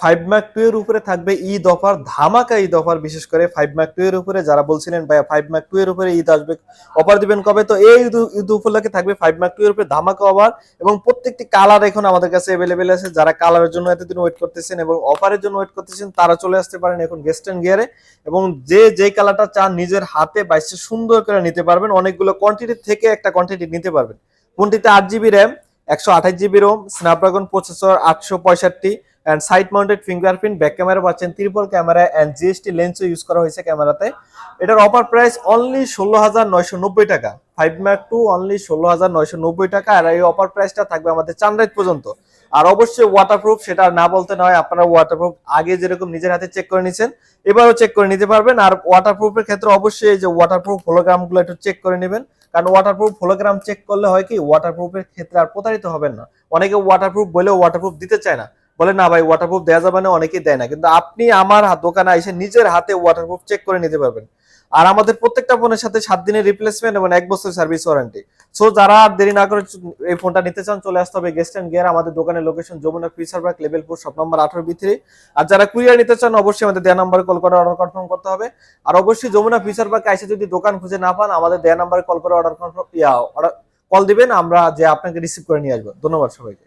Five Mac two এর উপরে থাকবে ঈদ অফার, ধামাকা ঈদ অফার, বিশেষ করে ফাইভ ম্যাক টু এর উপরে যারা বলছিলেন, ভাইয়া ফাইভ ম্যাক টু এর উপরে ঈদ আসবে, অফার দিবেন কবে? তো এই ঈদ উপলক্ষে থাকবে ফাইভ ম্যাক টু এর উপরে ধামাকা অফার এবং প্রত্যেকটি কালার এখন আমাদের কাছে অ্যাভেলেবেল আছে। যারা কালারের জন্য এতদিন ওয়েট করতেছেন এবং অফারের জন্য ওয়েট করতেছেন, তারা চলে আসতে পারেন এখন গেস্টার্ন গিয়ারে এবং যে যে কালারটা চান নিজের হাতে বাইশে সুন্দর করে নিতে পারবেন। অনেকগুলো কোয়ান্টিটি থেকে একটা কোয়ান্টিটি নিতে পারবেন। কোনটিতে আট জিবি র্যাম একশো আঠাশ জিবি রোম স্ন্যাপড্রাগন প্রসেসর আটশো পঁয়ষট্টি and side mounted fingerprint back camera পাচ্ছেন ত্রিপল ক্যামেরা অ্যান্ড জিএসটি লেন্সও ইউজ করা হয়েছে ক্যামেরাতে। এটার অফার প্রাইস অনলি ষোলো হাজার নয়শো নব্বই টাকা। ফাইভ ম্যাক টু অনলি ষোলো হাজার নয়শো নব্বই টাকা। আর এই অফার প্রাইসটা থাকবে আমাদের চান্দ্রাইত পর্যন্ত। আর অবশ্যই ওয়াটারপ্রুফ সেটা না বলতে নয়, আপনারা ওয়াটারপ্রুফ আগে যেরকম নিজের হাতে চেক করে নিছেন, এবারও চেক করে নিতে পারবেন। আর ওয়াটারপ্রুফের ক্ষেত্রে অবশ্যই যে ওয়াটারপ্রুফ হোলোগ্রামগুলো একটু চেক করে নেবেন। কারণ ওয়াটারপ্রুফ হোলোগ্রাম চেক করলে হয় কি ওয়াটারপ্রুফের ক্ষেত্রে আর প্রতারিত হবেন না। অনেকে ওয়াটারপ্রুফ বলেও ওয়াটারপ্রুফ দিতে চায় না। বলে, না ভাই ওয়াটারপ্রুফ দেওয়া যাবে না অনেকেই দেয় না। কিন্তু আপনি আমার দোকানে এসে নিজের হাতে ওয়াটারপ্রুফ চেক করে নিতে পারবেন। আর আমাদের প্রত্যেকটা ফোনের সাথে সাত দিনের রিপ্লেসমেন্ট এবং এক বছর সার্ভিস ওয়ারেন্টি সো যারা দেরি না করে এই ফোনটা নিতে চান, চলে আসতে হবে গেস্ট অ্যান্ড গিয়ার আমাদের দোকানের location Jamuna future park level four shop number আঠারো বি থ্রি আর যারা কুরিয়ার নিতে চান, অবশ্যই আমাদের দেয়া নাম্বারে কল করে অর্ডার কনফার্ম করতে হবে। আর অবশ্যই যমুনা ফিচার পার্কে এসে যদি দোকান খুঁজে না পান, আমাদের দেয়া নাম্বারে কল করে অর্ডার কনফার্ম ইয়া কল দিবেন, আমরা যে আপনাকে রিসিভ করে নিয়ে আসব। ধন্যবাদ সবাইকে।